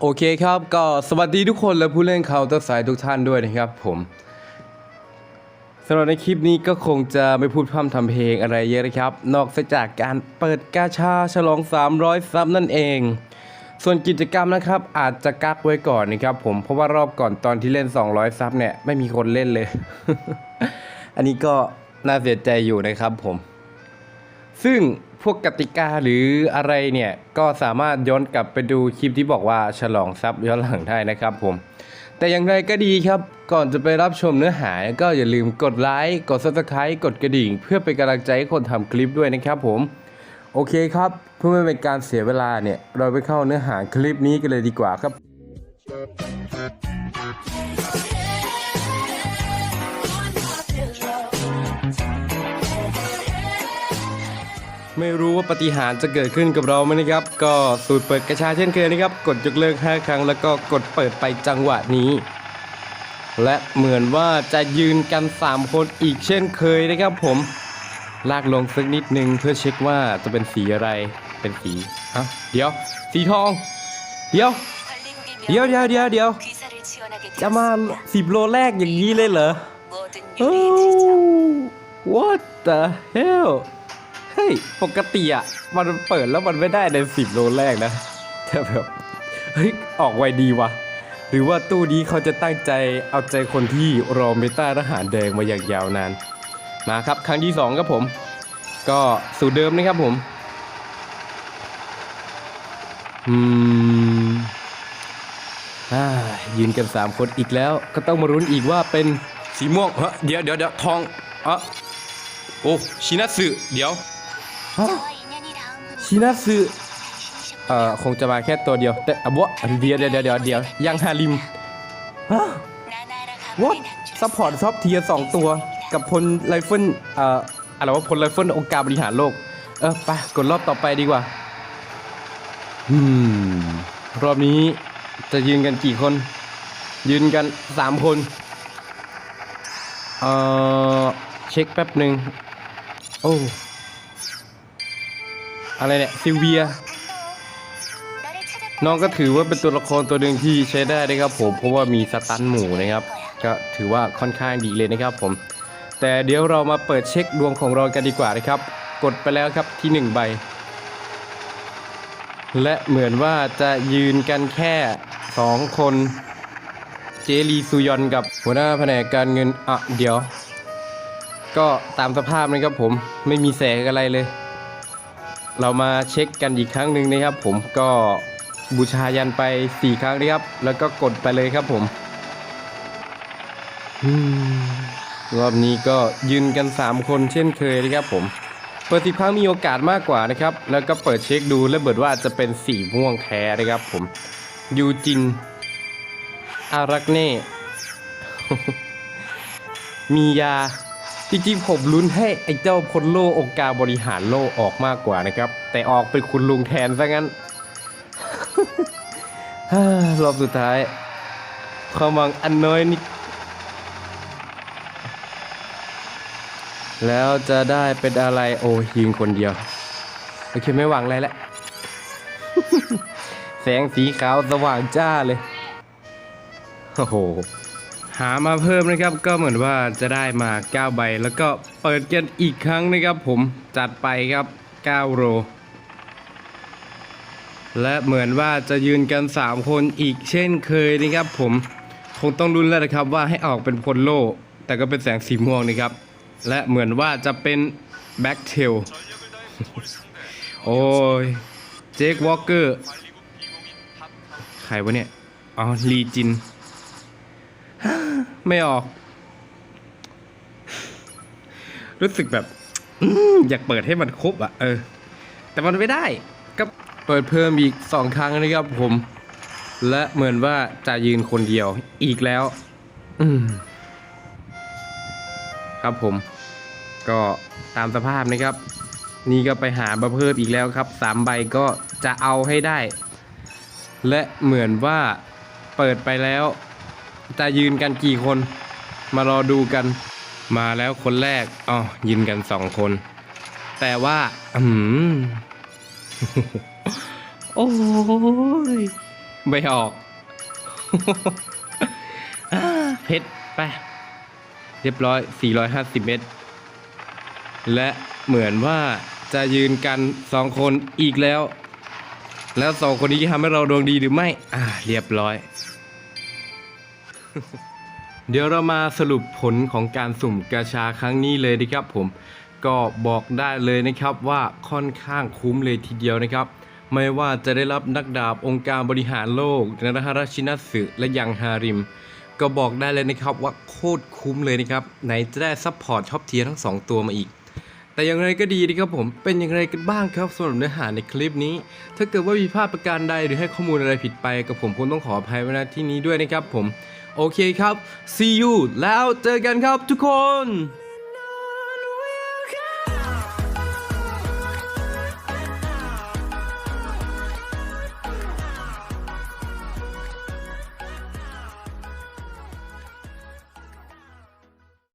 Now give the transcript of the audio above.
โอเคครับก็สวัสดีทุกคนและผู้เล่นเคาน์เตอร์ไซทุกท่านด้วยนะครับผมสำหรับในคลิปนี้ก็คงจะไม่พูดพร่ำทำเพลงอะไรเยอะนะครับ นอกจากการเปิดกาชาฉลอง 300 ซับนั่นเอง ส่วนกิจกรรมนะครับ อาจจะกักไว้ก่อนนะครับผมเพราะว่ารอบก่อนตอนที่เล่น 200 ซับเนี่ยไม่มีคนเล่นเลย อันนี้ก็น่าเสียใจอยู่นะครับผม ซึ่งพวกกติกาหรืออะไรเนี่ย ก็สามารถย้อนกลับไปดูคลิปที่บอกว่าฉลองซับย้อนหลังได้นะครับผม แต่อย่างไรก็ดีครับ ก่อนจะไปรับชมเนื้อหาก็อย่าลืมกดไลค์กด subscribe กดกระดิ่ง เพื่อเป็นกำลังใจให้คนทำคลิปด้วยนะครับผม โอเคครับ เพื่อไม่เป็นการเสียเวลาเนี่ย เราไปเข้าเนื้อหาคลิปนี้กันเลยดีกว่าครับ ไม่รู้ว่าปฏิหารจะเกิดขึ้นกับเราไหมนะครับ ก็สูตรเปิดกระชาเช่นเคยนะครับ กดยกเลิก 5 ครั้ง แล้วก็กดเปิดไปจังหวะนี้ และเหมือนว่าจะยืนกัน 3 คนอีกเช่นเคยนะครับผมลากลงสักนิดนึงเพื่อเช็คว่าจะเป็นสีอะไรเป็นสีฮะเดี๋ยว สีทอง เดี๋ยว เดี๋ยวเดี๋ยวเดี๋ยวเดี๋ยวจะมาสิบโลแรกอย่างนี้เลยเหรอโอ้ what the hell เฮ้ย ปกติอะ มันเปิดแล้วมันไม่ได้ในสิบโลแรกนะ แต่แบบ เฮ้ย ออกไวดีวะ หรือว่าตู้นี้เขาจะตั้งใจเอาใจคนที่รอเมตาทหารแดงมาอย่างยาวนาน มาครับ ครั้งที่สองครับผม ก็สูตรเดิมนะครับผม อืมยืนกันสามคนอีกแล้ว ก็ต้องมารุ้นอีกว่าเป็นสีม่วงเฮ้ยเดี๋ยวเดี๋ยวเดี๋ยวทองอะโอ้ชินัตสึเดี๋ยว ฮะชินัตสึเอ่อคงจะมาแค่ตัวเดียว แต่อะบวะเดี๋ยวเดี๋ยวเดี๋ยวเดี๋ยวเดี๋ยวยังฮาริมฮะวอตซัพพอร์ตซอฟเทียสองตัว กับพลไรเฟิลเอ่ออะไรว่าพลไรเฟิลองค์การบริหารโลก เออไปกดรอบต่อไปดีกว่าอืมรอบนี้จะยืนกันกี่คน ยืนกันสามคน เอ่อ เช็คแป๊บหนึ่งโอ้ อะไรเนี่ยซิลเวีย น้องก็ถือว่าเป็นตัวละครตัวหนึ่งที่ใช้ได้นะครับผมเพราะว่ามีสตันหมู่นะครับ ก็ถือว่าค่อนข้างดีเลยนะครับผม แต่เดี๋ยวเรามาเปิดเช็คดวงของเรากันดีกว่านะครับ กดไปแล้วครับที่หนึ่งใบ และเหมือนว่าจะยืนกันแค่สองคนเจลีซูยอนกับหัวหน้าแผนกการเงินอะเดี๋ยว ก็ตามสภาพนะครับผมไม่มีแสงอะไรเลย เรามาเช็คกันอีกครั้งหนึ่งนะครับ ผมก็บูชายันไป4ครั้งนะครับ แล้วก็กดไปเลยครับผมรอบนี้ก็ยืนกัน3คนเช่นเคยนะครับผมเปิดสิบครั้งมีโอกาสมากกว่านะครับ แล้วก็เปิดเช็คดูแล้วเบิดว่าจะเป็นสีม่วงแท้นะครับ ผมยูจิน อารักเน่ มียา จริงๆผมลุ้นให้ไอ้เจ้าพลโลองค์การบริหารโลออกมากกว่านะครับ แต่ออกเป็นคุณลุงแทนซะงั้น รอบสุดท้ายความหวังอันน้อยนิด แล้วจะได้เป็นอะไรโอ้ยิงคนเดียว โอเคไม่หวังอะไรแล้วแสงสีขาวสว่างจ้าเลย โอ้โห หามาเพิ่มนะครับก็เหมือนว่าจะได้มา 9 ใบ แล้วก็เปิดกันอีกครั้งนะครับผมจัดไปครับ 9 โร และเหมือนว่าจะยืนกัน 3 คนอีกเช่นเคยนะครับผมคงต้องรุ้นแล้วนะครับว่าให้ออกเป็นพลโล แต่ก็เป็นแสงสีม่วงนะครับ และเหมือนว่าจะเป็นแบ็กเทลโอ้ยเจควอลเกอร์ใครวะเนี่ย อ๋อลีจิน ไม่ออก รู้สึกแบบอื้ออยากเปิดให้มันครบอะเออ แต่มันไม่ได้ ก็เปิดเพิ่มอีกสองครั้งนะครับผม และเหมือนว่าจะยืนคนเดียวอีกแล้ว อืมครับผม ก็ตามสภาพนะครับ นี่ก็ไปหามาเพิ่มอีกแล้วครับสามใบก็จะเอาให้ได้ และเหมือนว่าเปิดไปแล้ว จะยืนกันกี่คน มารอดูกัน มาแล้วคนแรกอ๋อยืนกันสองคน แต่ว่าอืมโอ้ยไม่ออกเพชรไปเรียบร้อย 450 เมตร และเหมือนว่าจะยืนกันสองคนอีกแล้ว แล้วสองคนนี้จะทำให้เราดวงดีหรือไม่ อ่า เรียบร้อย เดี๋ยวเรามาสรุปผลของการสุ่มกาชาครั้งนี้เลยนะครับผม ก็บอกได้เลยนะครับว่าค่อนข้างคุ้มเลยทีเดียวนะครับ ไม่ว่าจะได้รับนักดาบองค์การบริหารโลกนรหราชินัสึและยังฮาริม ก็บอกได้เลยนะครับว่าโคตรคุ้มเลยนะครับ ไหนจะได้ซัพพอร์ตช็อปเทียทั้งสองตัวมาอีกแต่อย่างไรก็ดีนะครับผม เป็นอย่างไรกันบ้างครับสำหรับเนื้อหาในคลิปนี้ ถ้าเกิดว่ามีพลาดประการใดหรือให้ข้อมูลอะไรผิดไปกับผมคงต้องขออภัยไว้ณที่นี้ด้วยนะครับผม โอเคครับ see you แล้วเจอกันครับทุกคน